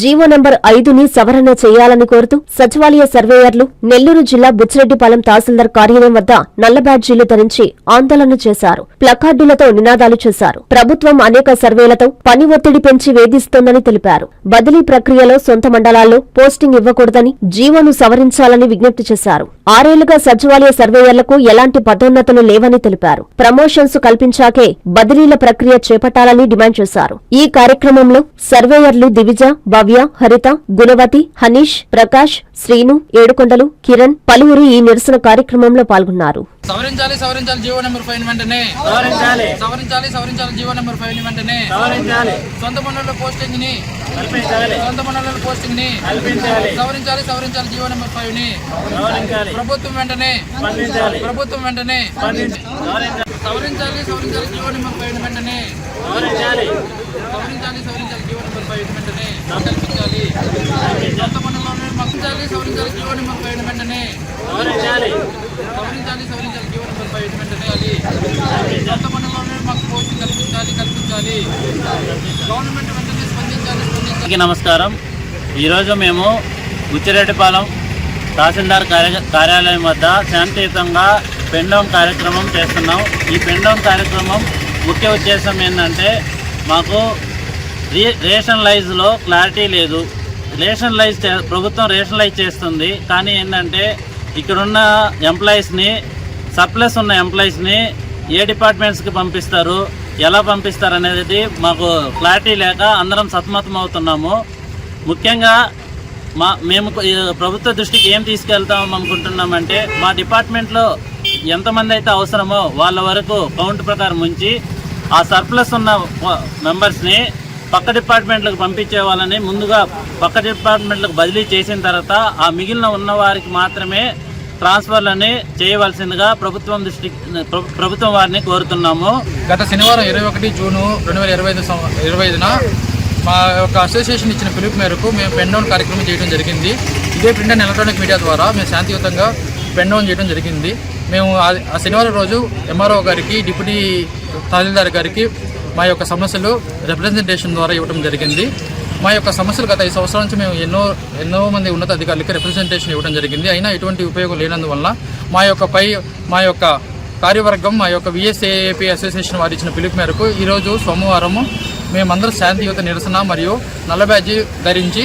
GO number ఐదుని సవరణ చేయాలని కోరుతూ సచివాలయ సర్వేయర్లు నెల్లూరు జిల్లా బుచ్చిరెడ్డిపాలెం తహసీల్దార్ కార్యాలయం వద్ద నల్ల బ్యాడ్జీలు ధరించి ఆందోళన చేశారు. ప్లకార్డులతో నినాదాలు చేశారు. ప్రభుత్వం అనేక సర్వేలతో పని ఒత్తిడి పెంచి వేధిస్తోందని తెలిపారు. బదిలీ ప్రక్రియలో సొంత మండలాల్లో పోస్టింగ్ ఇవ్వకూడదని జీవోను సవరించాలని విజ్ఞప్తి చేశారు. ఆరేళ్ళుగా సచివాలయ సర్వేయర్లకు ఎలాంటి పదోన్నతులు లేవని తెలిపారు. ప్రమోషన్స్ కల్పించాకే బదిలీల ప్రక్రియ చేపట్టాలని డిమాండ్ చేశారు. ఈ కార్యక్రమంలో సర్వేయర్లు దివిజ భవ్య హరిత గుణవతి హనీష్ ప్రకాష్ శ్రీను ఏడుకొండలు కిరణ్ పలువురు ఈ నిరసన కార్యక్రమంలో పాల్గొన్నారు. సవరించాలి సవరించాలి జీవో నెంబర్ ఫైవ్ వెంటనే. సవరించాలి. సవరించాలి సవరించాలి జీవో నెంబర్ ఫైవ్ వెంటనే. సవరించాలి. సొంత పనుల పోస్టింగ్ని కల్పించాలి. సొంత పనుల పోస్టింగ్ని కల్పించాలి. సవరించాలి సవరించాలి జీవో నెంబర్ ఫైవ్ని సవరించాలి. ప్రభుత్వం వెంటనే. ప్రభుత్వం వెంటనే. సవరించాలి సవరించాలి జీవో నెంబర్ ఫైవ్ వెంటనే. సవరించాలి. సవరించాలి సవరించాలి జీవో నెంబర్ ఫైవ్ వెంటనే. కల్పించాలి. సొంత పనులను మగ్గించాలి సవరించాలి జీవో నెంబర్ ఫైవ్ వెంటనే. సవరించాలి. సవరించాలి సవరించాలి జీవో నెంబర్ ఫైవ్ వెంటనే అది. సొంత పనులను మాకు పోస్టింగ్ కల్పించాలి కల్పించాలి. గవర్నమెంట్ వెంటనే స్పందించాలి స్పందించాలి. నమస్కారం. ఈరోజు మేము ఉచ్చిరెడ్డిపాలెం తహసీల్దార్ కార్య కార్యాలయం వద్ద శాంతియుతంగా పెండోం కార్యక్రమం చేస్తున్నాం. ఈ పెండోం కార్యక్రమం ముఖ్య ఉద్దేశం ఏంటంటే మాకు రీ రేషనలైజ్లో క్లారిటీ లేదు. రేషనలైజ్ చే ప్రభుత్వం రేషనలైజ్ చేస్తుంది. కానీ ఏంటంటే ఇక్కడున్న ఎంప్లాయీస్ని సప్లస్ ఉన్న ఎంప్లాయీస్ని ఏ డిపార్ట్మెంట్స్కి పంపిస్తారు ఎలా పంపిస్తారు అనేది మాకు క్లారిటీ లేక అందరం సతమతం అవుతున్నాము. ముఖ్యంగా మా మేము ప్రభుత్వ దృష్టికి ఏం తీసుకెళ్తాం అనుకుంటున్నామంటే మా డిపార్ట్మెంట్లో ఎంతమంది అయితే అవసరమో వాళ్ళ వరకు కౌంట్ ప్రకారం ఉంచి ఆ సర్ప్లస్ ఉన్న మెంబర్స్ని పక్క డిపార్ట్మెంట్లకు పంపించే వాళ్ళని ముందుగా పక్క డిపార్ట్మెంట్లకు బదిలీ చేసిన తర్వాత ఆ మిగిలిన ఉన్న వారికి మాత్రమే ట్రాన్స్ఫర్లని చేయవలసిందిగా ప్రభుత్వం దృష్టి ప్రభుత్వం వారిని కోరుతున్నాము. గత శనివారం ఇరవై ఒకటి జూను రెండు వేల ఇరవై ఐదు ఇరవై ఐదున మా యొక్క అసోసియేషన్ ఇచ్చిన పిలుపు మేరకు మేము పెండౌన్ కార్యక్రమం చేయడం జరిగింది. ఇదే ప్రింట్ అండ్ ఎలక్ట్రానిక్ మీడియా ద్వారా మేము శాంతియుతంగా పెండౌన్ చేయడం జరిగింది. మేము ఆ- శనివారం రోజు ఎంఆర్ఓ గారికి డిప్యూటీ తహసీల్దార్ గారికి మా యొక్క సమస్యలు రిప్రజెంటేషన్ ద్వారా ఇవ్వడం జరిగింది. మా యొక్క సమస్యలు గత ఐదు సంవత్సరాల నుంచి మేము ఎన్నో ఎన్నో మంది ఉన్నత అధికారులకి రిప్రజెంటేషన్ ఇవ్వడం జరిగింది. అయినా ఎటువంటి ఉపయోగం లేనందువల్ల మా యొక్క పై మా యొక్క కార్యవర్గం మా యొక్క విఎస్ఏఏపీ అసోసియేషన్ వారు ఇచ్చిన పిలుపు మేరకు ఈరోజు సోమవారం మేమందరం శాంతియుత నిరసన మరియు నల్ల బ్యాడ్జీ ధరించి